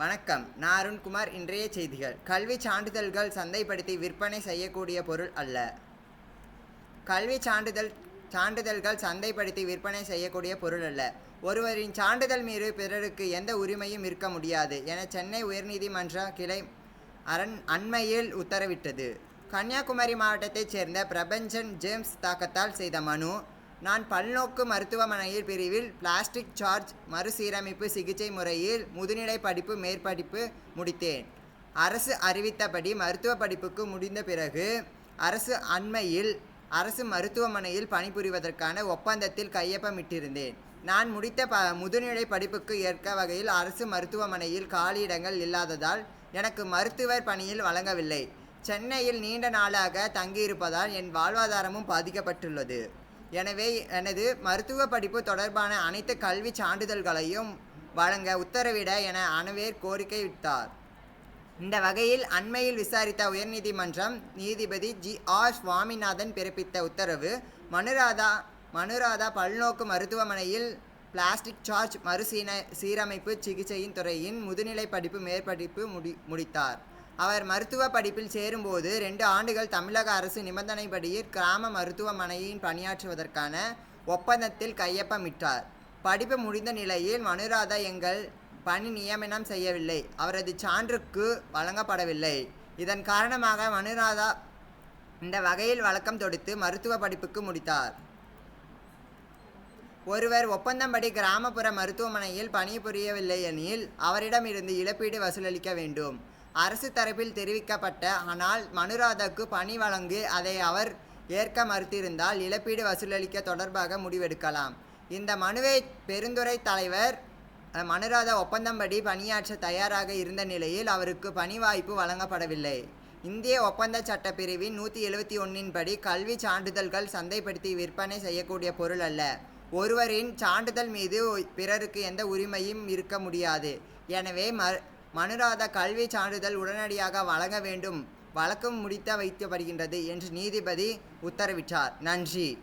வணக்கம். நான் அருண்குமார். இன்றைய செய்திகள். கல்வி சான்றிதழ்கள் சந்தைப்படுத்தி விற்பனை செய்யக்கூடிய பொருள் அல்ல. கல்வி சான்றிதழ் சான்றிதழ்கள் சந்தைப்படுத்தி விற்பனை செய்யக்கூடிய பொருள் அல்ல. ஒருவரின் சான்றிதழ் மீது பிறருக்கு எந்த உரிமையும் இருக்க முடியாது என சென்னை உயர்நீதிமன்ற கிளை அரண் அண்மையில் உத்தரவிட்டது. கன்னியாகுமரி மாவட்டத்தைச் சேர்ந்த பிரபஞ்சன் ஜேம்ஸ் தாக்கத்தால் செய்த மனு நான் பல்நோக்கு மருத்துவமனையில் பிரிவில் பிளாஸ்டிக் சார்ஜ் மறுசீரமைப்பு சிகிச்சை முறையில் முதுநிலை படிப்பு மேற்படிப்பு முடித்தேன். அரசு அறிவித்தபடி மருத்துவ படிப்புக்கு முடிந்த பிறகு அரசு அண்மையில் அரசு மருத்துவமனையில் பணிபுரிவதற்கான ஒப்பந்தத்தில் கையொப்பமிட்டிருந்தேன். நான் முடித்த ப முதுநிலை படிப்புக்கு ஏற்க வகையில் அரசு மருத்துவமனையில் காலியிடங்கள் இல்லாததால் எனக்கு மருத்துவர் பணியில் வழங்கவில்லை. சென்னையில் நீண்ட நாளாக தங்கியிருப்பதால் என் வாழ்வாதாரமும் பாதிக்கப்பட்டுள்ளது. எனவே எனது மருத்துவ படிப்பு தொடர்பான அனைத்து கல்வி சான்றிதழ்களையும் வழங்க உத்தரவிட என அனவேர் கோரிக்கை விட்டார் இந்த வகையில் அண்மையில் விசாரித்த உயர்நீதிமன்றம் நீதிபதி ஜி. ஆர். சுவாமிநாதன் பிறப்பித்த உத்தரவு மனுராதா மனுராதா பல்நோக்கு மருத்துவமனையில் பிளாஸ்டிக் சார்ஜ் மறுசீன சீரமைப்பு சிகிச்சையின் துறையின் முதுநிலை படிப்பு மேற்படிப்பு முடி முடித்தார். அவர் மருத்துவ படிப்பில் சேரும்போது ரெண்டு ஆண்டுகள் தமிழக அரசு நிபந்தனைப்படி கிராம மருத்துவமனையில் பணியாற்றுவதற்கான ஒப்பந்தத்தில் கையொப்பமிட்டார். படிப்பு முடிந்த நிலையில் மனுராதா எங்கள் பணி நியமனம் செய்யவில்லை. அவரது சான்றுக்கு வழங்கப்படவில்லை. இதன் காரணமாக மனுராதா இந்த வகையில் வழக்கம் தொடுத்து மருத்துவ படிப்புக்கு முடித்தார். ஒருவர் ஒப்பந்தம்படி கிராமப்புற மருத்துவமனையில் பணிபுரியவில்லை எனில் அவரிடமிருந்து இழப்பீடு வசூலளிக்க வேண்டும். அரசு தரப்பில் தெரிவிக்கப்பட்ட ஆனால் மனுராதாக்கு பணி வழங்கி அதை அவர் ஏற்க மறுத்திருந்தால் இழப்பீடு வசூலளிக்க தொடர்பாக முடிவெடுக்கலாம். இந்த மனுவை பெருந்துறை தலைவர் மனுராதா ஒப்பந்தம்படி பணியாற்ற தயாராக இருந்த நிலையில் அவருக்கு பணி வாய்ப்பு வழங்கப்படவில்லை. இந்திய ஒப்பந்த சட்ட பிரிவின் நூற்றி எழுபத்தி ஒன்றின் படி கல்வி சான்றிதழ்கள் சந்தைப்படுத்தி விற்பனை செய்யக்கூடிய பொருள் அல்ல. ஒருவரின் சான்றிதழ் மீது பிறருக்கு எந்த உரிமையும் இருக்க முடியாது. எனவே ம மனுராதா கல்வி சான்றிதழ் உடனடியாக வழங்க வேண்டும். வழக்கம் முடித்த வைக்கப்படுகின்றது என்று நீதிபதி உத்தரவிட்டார். நன்றி.